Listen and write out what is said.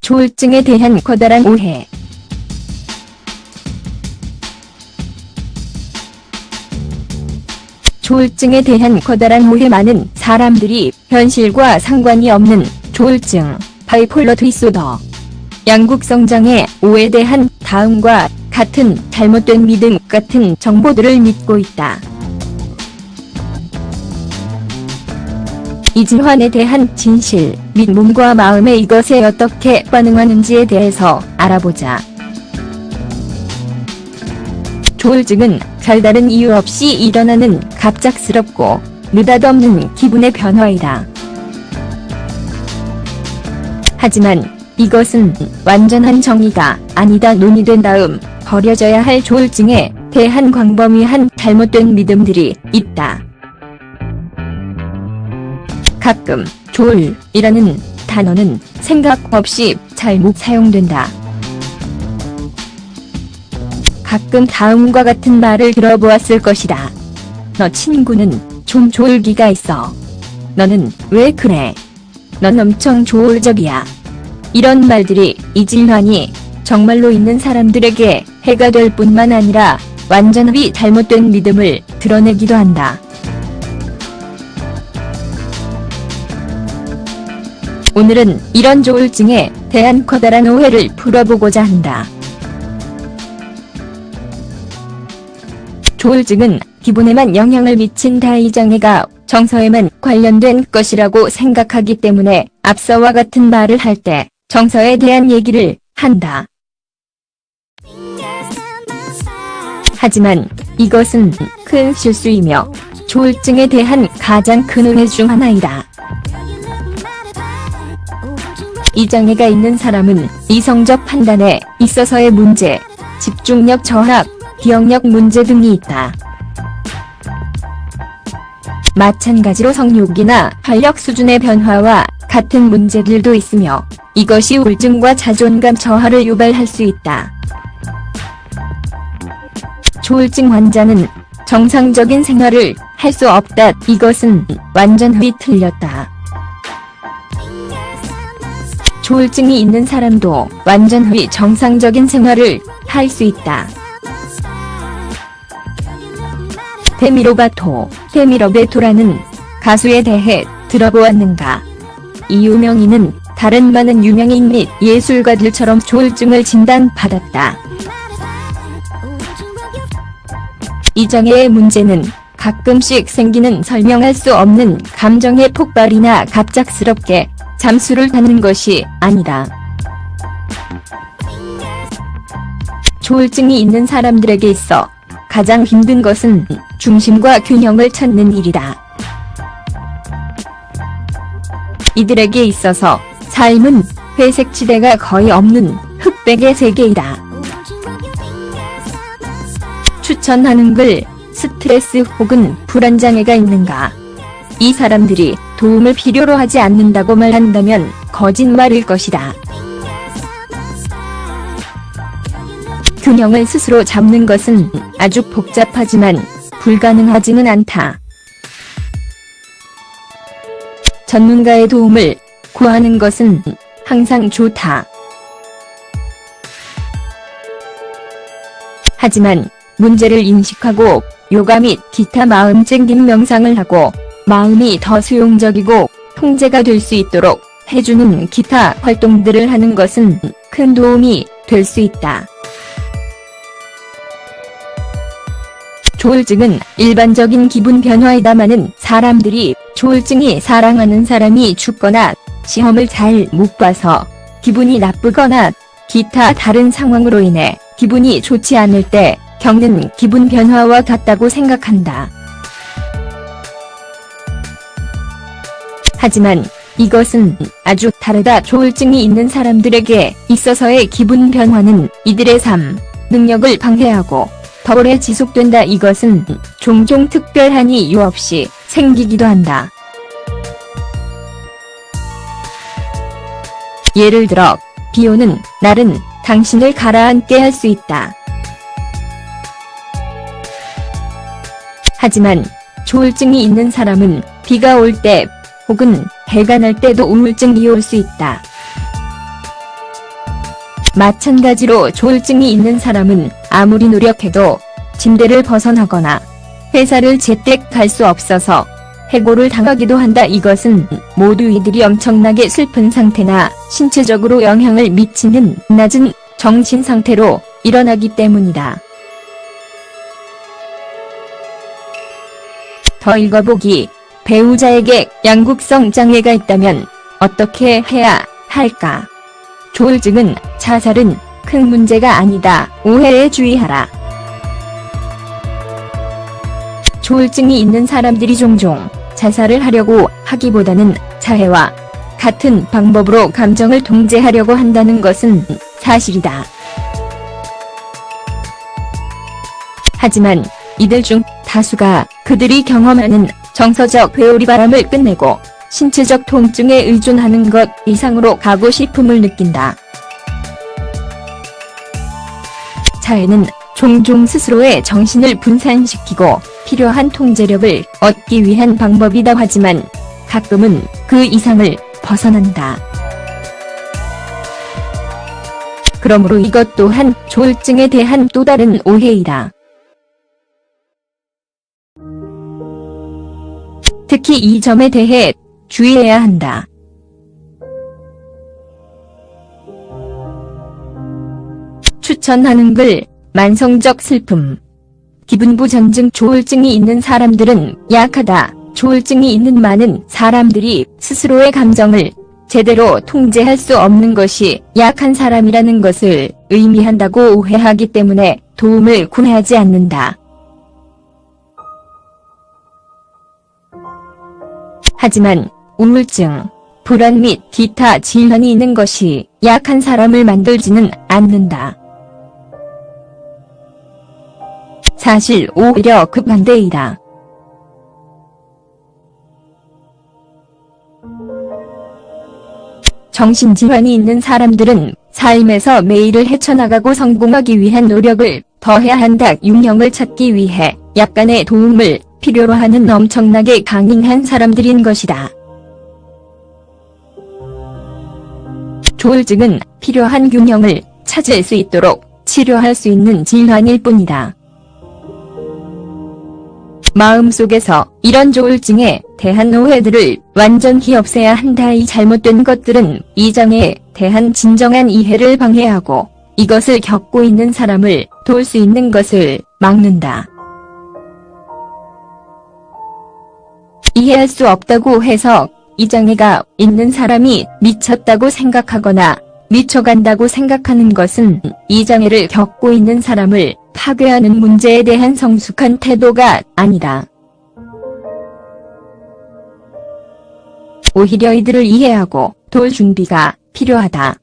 조울증에 대한 커다란 오해. 조울증에 대한 커다란 오해 많은 사람들이 현실과 상관이 없는 조울증, 바이폴러 디소더, 양국 성장의 오해에 대한 다음과 같은 잘못된 믿음 같은 정보들을 믿고 있다. 이 질환에 대한 진실, 및 몸과 마음의 이것에 어떻게 반응하는지에 대해서 알아보자. 조울증은 별다른 이유 없이 일어나는 갑작스럽고 느닷없는 기분의 변화이다. 하지만 이것은 완전한 정의가 아니다 논의된 다음 버려져야 할 조울증에 대한 광범위한 잘못된 믿음들이 있다. 가끔 조울이라는 단어는 생각 없이 잘못 사용된다. 가끔 다음과 같은 말을 들어보았을 것이다. 너 친구는 좀 조울기가 있어. 너는 왜 그래? 넌 엄청 조울적이야. 이런 말들이 이 질환이 정말로 있는 사람들에게 해가 될 뿐만 아니라 완전히 잘못된 믿음을 드러내기도 한다. 오늘은 이런 조울증에 대한 커다란 오해를 풀어보고자 한다. 조울증은 기분에만 영향을 미친 다이장애가 정서에만 관련된 것이라고 생각하기 때문에 앞서와 같은 말을 할 때 정서에 대한 얘기를 한다. 하지만 이것은 큰 실수이며 조울증에 대한 가장 큰 오해 중 하나이다. 이 장애가 있는 사람은 이성적 판단에 있어서의 문제, 집중력 저하, 기억력 문제 등이 있다. 마찬가지로 성욕이나 활력 수준의 변화와 같은 문제들도 있으며 이것이 우울증과 자존감 저하를 유발할 수 있다. 조울증 환자는 정상적인 생활을 할 수 없다. 이것은 완전히 틀렸다. 조울증이 있는 사람도 완전히 정상적인 생활을 할 수 있다. 데미로바토, 데미로베토라는 가수에 대해 들어보았는가? 이 유명인은 다른 많은 유명인 및 예술가들처럼 조울증을 진단받았다. 이 장애의 문제는 가끔씩 생기는 설명할 수 없는 감정의 폭발이나 갑작스럽게 잠수를 타는 것이 아니다. 조울증이 있는 사람들에게 있어 가장 힘든 것은 중심과 균형을 찾는 일이다. 이들에게 있어서 삶은 회색 지대가 거의 없는 흑백의 세계이다. 추천하는 글, 스트레스 혹은 불안장애가 있는가? 이 사람들이 도움을 필요로 하지 않는다고 말한다면 거짓말일 것이다. 균형을 스스로 잡는 것은 아주 복잡하지만 불가능하지는 않다. 전문가의 도움을 구하는 것은 항상 좋다. 하지만 문제를 인식하고 요가 및 기타 마음 챙김 명상을 하고 마음이 더 수용적이고 통제가 될 수 있도록 해주는 기타 활동들을 하는 것은 큰 도움이 될 수 있다. 조울증은 일반적인 기분 변화이다마는 사람들이 조울증이 사랑하는 사람이 죽거나 시험을 잘 못 봐서 기분이 나쁘거나 기타 다른 상황으로 인해 기분이 좋지 않을 때 겪는 기분 변화와 같다고 생각한다. 하지만 이것은 아주 다르다. 조울증이 있는 사람들에게 있어서의 기분 변화는 이들의 삶, 능력을 방해하고 더 오래 지속된다. 이것은 종종 특별한 이유 없이 생기기도 한다. 예를 들어, 비 오는 날은 당신을 가라앉게 할 수 있다. 하지만 조울증이 있는 사람은 비가 올때 혹은 해가 날 때도 우울증이 올 수 있다. 마찬가지로 조울증이 있는 사람은 아무리 노력해도 침대를 벗어나거나 회사를 재택 갈 수 없어서 해고를 당하기도 한다. 이것은 모두 이들이 엄청나게 슬픈 상태나 신체적으로 영향을 미치는 낮은 정신 상태로 일어나기 때문이다. 더 읽어보기. 배우자에게 양국성 장애가 있다면 어떻게 해야 할까? 조울증은 자살은 큰 문제가 아니다. 오해에 주의하라. 조울증이 있는 사람들이 종종 자살을 하려고 하기보다는 자해와 같은 방법으로 감정을 통제하려고 한다는 것은 사실이다. 하지만 이들 중 다수가 그들이 경험하는 정서적 회오리 바람을 끝내고 신체적 통증에 의존하는 것 이상으로 가고 싶음을 느낀다. 자해는 종종 스스로의 정신을 분산시키고 필요한 통제력을 얻기 위한 방법이다 하지만 가끔은 그 이상을 벗어난다. 그러므로 이것 또한 조울증에 대한 또 다른 오해이다. 특히 이 점에 대해 주의해야 한다. 추천하는 글, 만성적 슬픔. 기분 부 전증 조울증이 있는 사람들은 약하다. 조울증이 있는 많은 사람들이 스스로의 감정을 제대로 통제할 수 없는 것이 약한 사람이라는 것을 의미한다고 오해하기 때문에 도움을 구하지 않는다. 하지만 우울증, 불안 및 기타 질환이 있는 것이 약한 사람을 만들지는 않는다. 사실 오히려 극반대이다. 정신질환이 있는 사람들은 삶에서 매일을 헤쳐나가고 성공하기 위한 노력을 더해야 한다. 균형을 찾기 위해 약간의 도움을 필요로 하는 엄청나게 강인한 사람들인 것이다. 조울증은 필요한 균형을 찾을 수 있도록 치료할 수 있는 질환일 뿐이다. 마음속에서 이런 조울증에 대한 오해들을 완전히 없애야 한다. 이 잘못된 것들은 이 장애에 대한 진정한 이해를 방해하고 이것을 겪고 있는 사람을 도울 수 있는 것을 막는다. 이해할 수 없다고 해서 이 장애가 있는 사람이 미쳤다고 생각하거나 미쳐간다고 생각하는 것은 이 장애를 겪고 있는 사람을 파괴하는 문제에 대한 성숙한 태도가 아니다. 오히려 이들을 이해하고 도울 준비가 필요하다.